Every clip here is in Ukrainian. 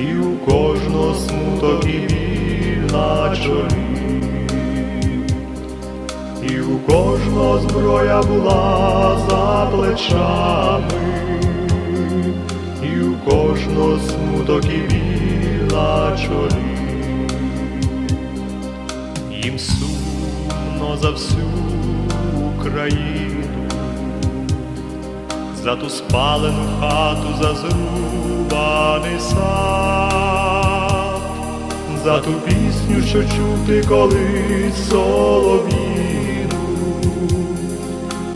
і у кожного смуток і біль на чолі, і у кожного зброя була за плечами, і у кожного смуток і біль на чолі. Їм сумно за всю Україну, за ту спалену хату, за зрубаний сад, за ту пісню, що чути колись солов'їну,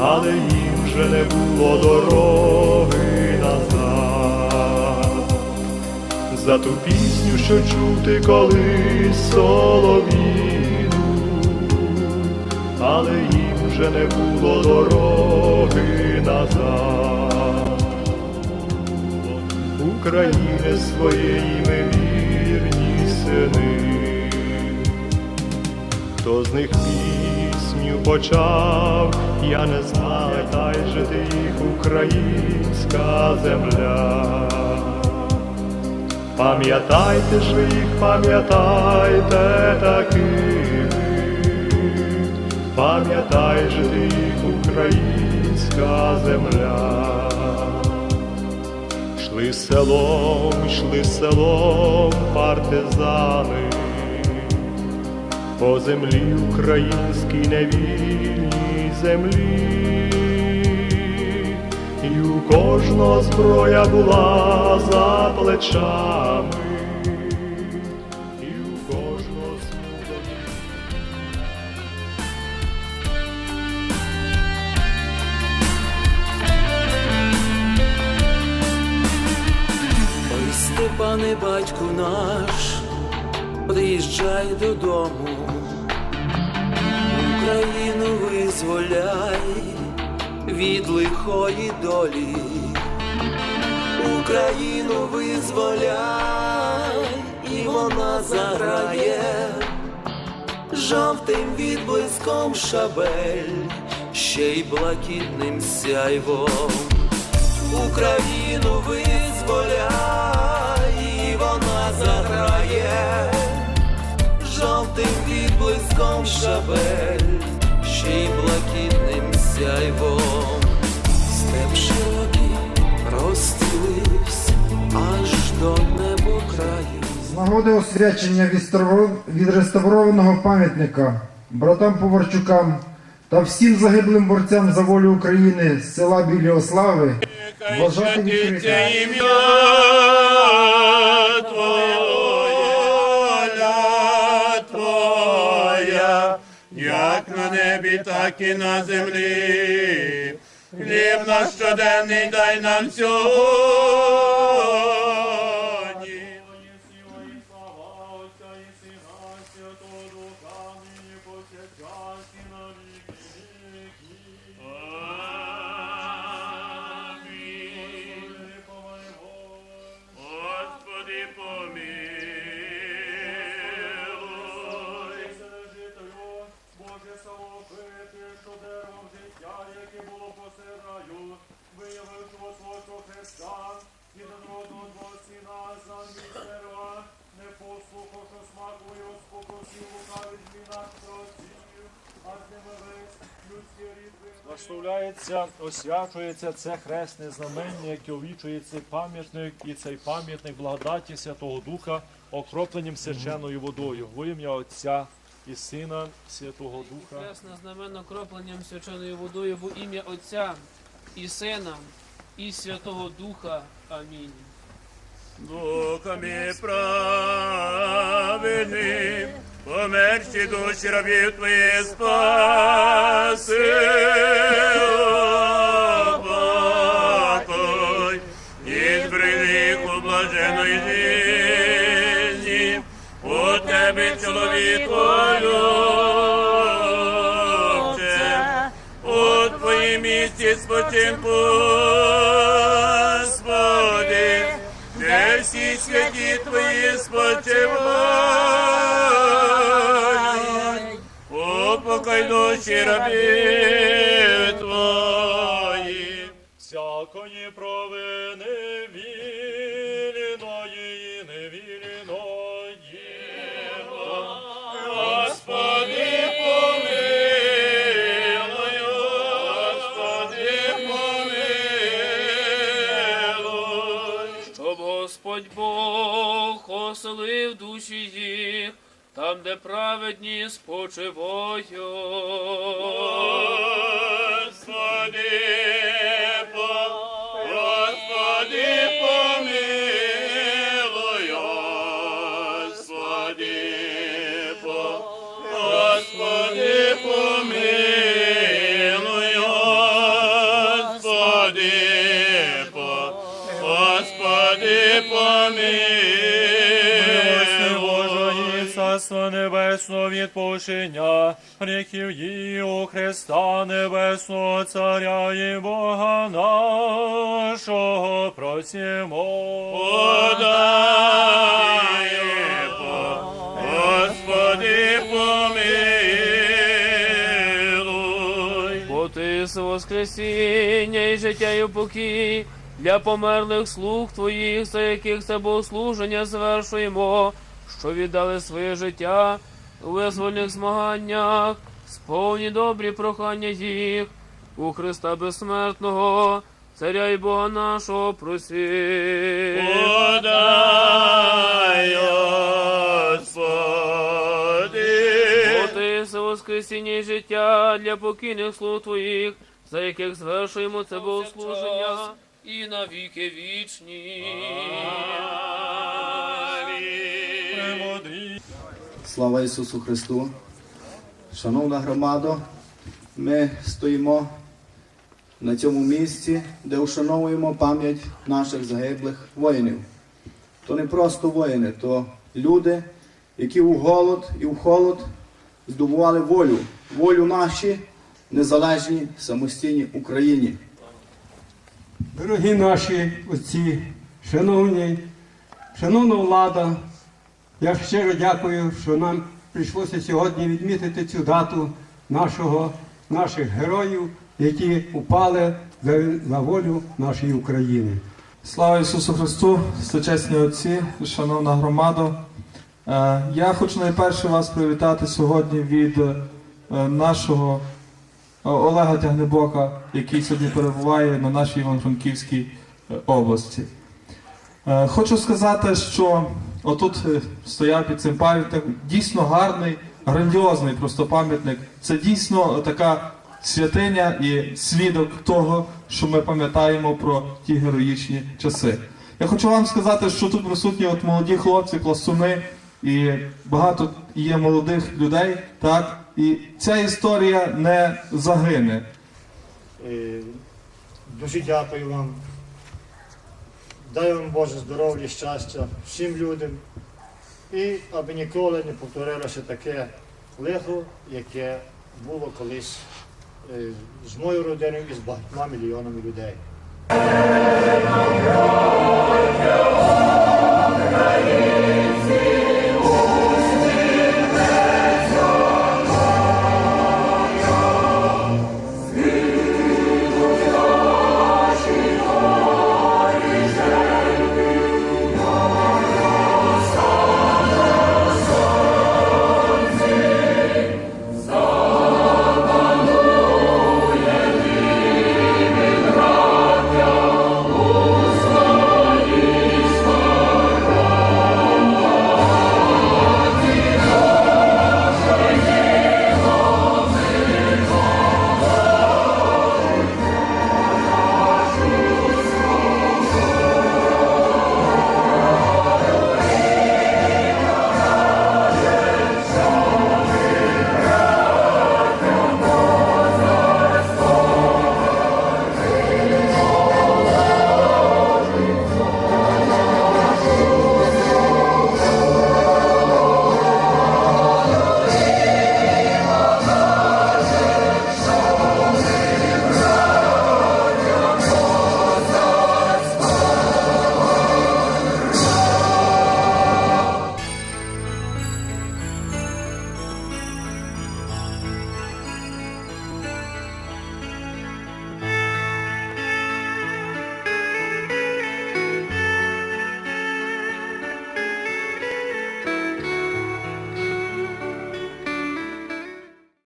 але їм вже не було дороги назад. За ту пісню, що чути колись солов'їну, але їм вже не було дороги назад. України своєї ми вірні сини, хто з них пісню почав, я не знаю, та й жити їх українська земля. Пам'ятайте ж їх, пам'ятайте такими, пам'ятай же ти українська земля. Шли селом, йшли селом партизани, по землі українській невільній землі, і у кожного зброя була за плечами, Степане, батьку наш, приїжджай додому, Україну визволяй від лихої долі, Україну визволяй, і вона заграє жовтим відблиском шабель, ще й блакитним сяйвом. Україну визволяй, заграє жовтим відблиском шабель, ще й блакитним сяйвом. Степ широкий розстілився аж до небокраю. З нагоди освячення відреставрованого пам'ятника братам Поварчукам та всім загиблим борцям за волю України з села Біліослави вважати відкритим. як на небі, так і на землі. Хліб наш щоденний дай нам сьогодні. Просів, весь людський рід винен. Освячується це хресне знамення, яке увічує цей пам'ятник, і цей пам'ятник благодаті Святого Духа окропленням священною водою. Во ім'я Отця і Сина Святого Духа. Хресне знаменно кропленням свяченою водою в ім'я Отця і Сина і Святого Духа. Амінь. Духами праведним, померші душі рабів Твої спаси. Покой, і зберегли у блаженої у Тебе, чоловіку любче, у Твоїм місці спочинку, де всі святі Твої спочивають, упокой душі рабів там, де праведні спочивають. Господи, по- Господи, помилуй, Господи, по- Господи, помилуй, Господи, по- Господи, помилуй. Божої, Царство Небесного відпущення, гріхів її у Христа Небесного Царя і Бога нашого просимо. Подай, Господи, помилуй. Бо ти з воскресіння і життя і покій для померлих слуг твоїх, за яких це богослуження звершуємо, що віддали своє життя у визвольних змаганнях, сповні добрі прохання їх у Христа безсмертного, Царя і Бога нашого просі. Подай, Господи. З воскресіння і життя для покійних слуг твоїх, за яких звершуємо це богослуження і навіки вічні. Слава Ісусу Христу! Шановна громада, ми стоїмо на цьому місці, де ушановуємо пам'ять наших загиблих воїнів. То не просто воїни, то люди, які у голод і в холод здобували волю, волю нашій незалежній самостійній Україні. Дорогі наші отці, шановні, шановна влада, я щиро дякую, що нам прийшлося сьогодні відмітити цю дату нашого, наших героїв, які упали за, за волю нашої України. Слава Ісусу Христу, сточесні отці, шановна громада. Е, Я хочу найперше вас привітати сьогодні від е, нашого е, Олега Тягнебока, який сьогодні перебуває на нашій Івано-Франківській е, області. Е, Хочу сказати, що отут е, стояв під цим пам'ятником дійсно гарний, грандіозний просто пам'ятник. Це дійсно така святиня і свідок того, що ми пам'ятаємо про ті героїчні часи. Я хочу вам сказати, що тут присутні от молоді хлопці, пластуни, і багато є молодих людей, так, і ця історія не загине. Е, Дуже дякую вам. Дай вам Боже здоров'я, щастя всім людям. І аби ніколи не повторилося таке лихо, яке було колись е, з моєю родиною і з багатьма мільйонами людей.